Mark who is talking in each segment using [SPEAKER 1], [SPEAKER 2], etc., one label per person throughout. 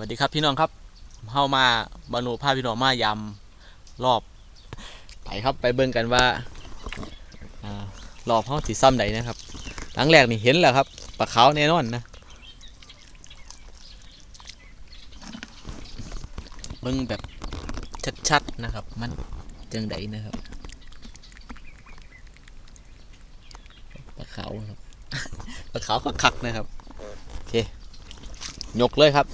[SPEAKER 1] วัสดีครับพี่น้องครับเฮามาบานูพาพี่น้องมายำรอบ ไปครับไปเบิ่งกันว่าอ่ารอบเฮาสิซ้ำใดนะครับ หลังแรกนี่เห็นแล้วครับปลาขาวแน่นอนนะเบิ่งแบบชัดๆนะครับ มันจังใดนะครับปลาขาวครับปลาขาวคักๆนะครับโอเคยกเลยครับ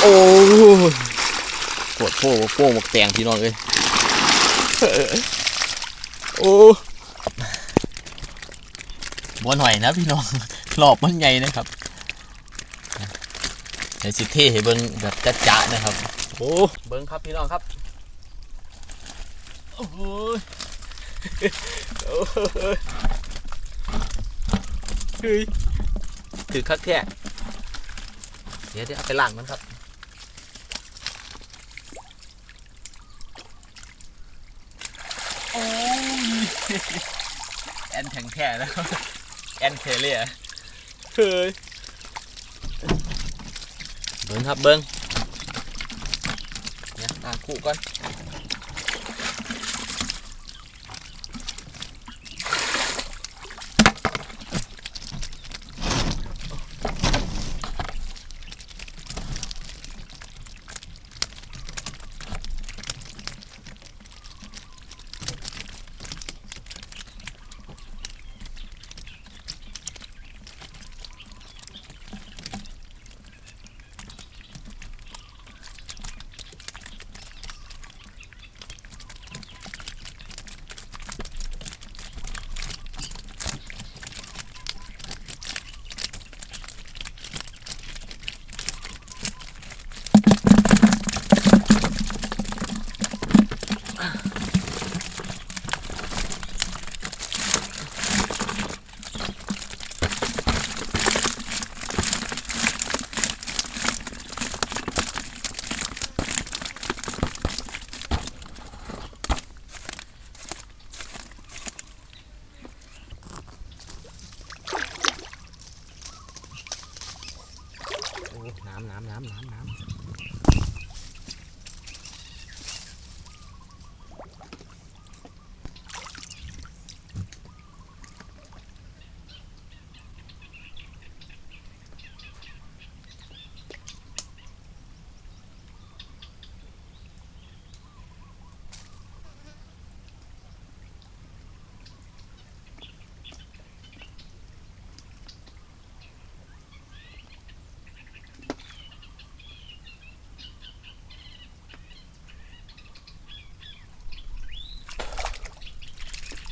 [SPEAKER 1] โอ้ปวดโป้โป้หมกแตงพี่น้องเลยโอ้บนหน่อยนะพี่น้องหลอบมันใหญ่นะครับเดี๋ยวสิเท่ให้เบิ้งแบบจ้าๆนะครับ โอ้เบิ้งครับพี่น้องครับโอ้ยโอ้ยเฮ้ยถือคักแท้เดี๋ยวเดี๋ยวเอาไปล้างมันครับ โอ้ย แอนแข็งแค่แล้วแอนเทเลียเฮ้ยเบิ้งครับเบิ้งเนี่ยอะคู่ก่อนโอ้น้ำน้ำน้ำน้ำน้ำ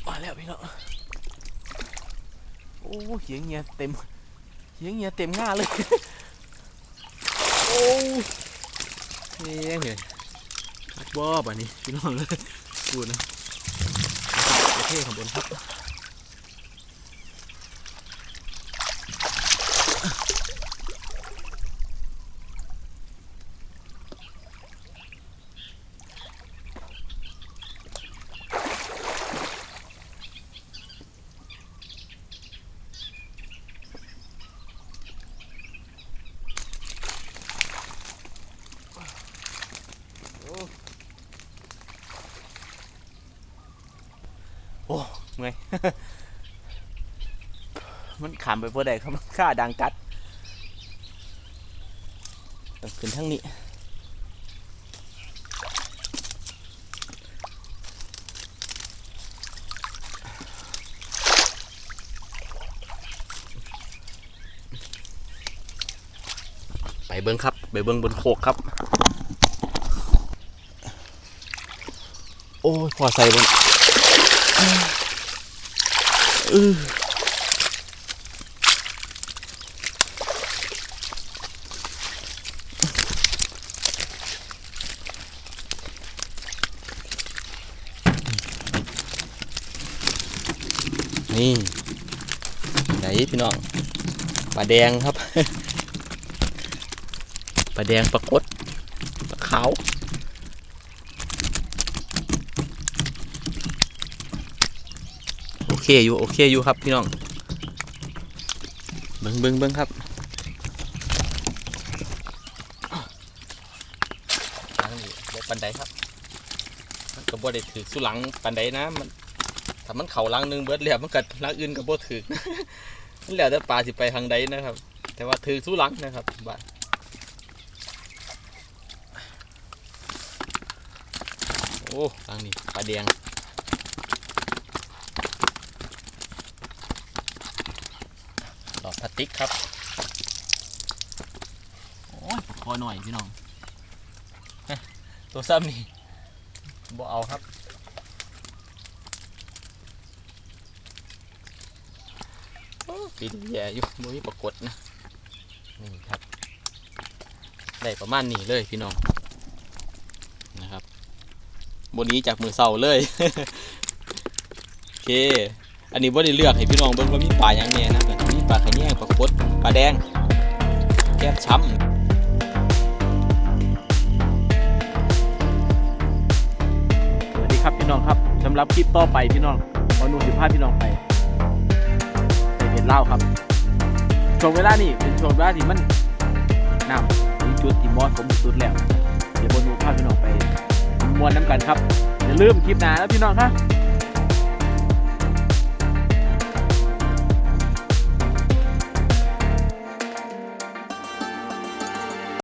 [SPEAKER 1] มา แล้วพี่น้องโอ้เหียงเงียเต็มเหียงเงียเต็มง่าเลยโอ้เฮียงเลยคักบอบอันนี้พี่น้องเลยพูดนะประเทศข้างบนครับ โอ้ เมื่อย มันขามไปเพื่อใดครับมันค่าดังกัดต้องขึ้นทั้งนี้ไปเบิ้งครับ ไปเบิ้งบนโคกครับ โอ้ยพอใส่บน อือนี่พี่น้องปลาแดงครับปลาแดงปลากดปลาขาวโอ เคอยู่โอเคอยู่ครับพี่น้องเบิ้งเบิ้งเบิ้งครับทางนี้บ่ปันไดครับมันก็บ่ได้ถือสุหลังปันไดนะมันถ้ามันเข่าหลังหนึงเบิดแล้วมันก็หลังอื่นก็บ่ถือมันแล้วแต่ปลาสิไปทางใดนะครับ แต่ว่าถือสุหลังนะครับบาดโอ้ทางนี้ปลาแดงหล อดพลาสติกครับ โอ้ยคอหน่อยพี่น้อง ตัวซ้ำนี่บ่เอาครับปีนแย่อยู่บ่มีปรากฏนะ นี่ครับ ได้ประมาณนี้เลยพี่น้อง นะครับบนนี้จากมือเสาเลย โอเค อันนี้บ่ได้เลือกให้พี่น้องเบิ่งว่ามีปลาอย่างแน่นะ ปลาขะแยงปลากดปลาแดง แก้มช้ำสวัสดีครับพี่น้องครับสำหรับคลิปต่อไปพี่น้องขอนุ่นสิพาพี่น้องไปไปเห็นเล้าครับช่วงเวลานี่เป็นช่วงเวลาที่มันน้ำมีจุดที่มอสผมสุดแล้ว เดี๋ยวบนนูพาพี่น้องไปมวนน้ำกันครับอย่าลืมคลิปหน้าแล้วพี่น้องครับ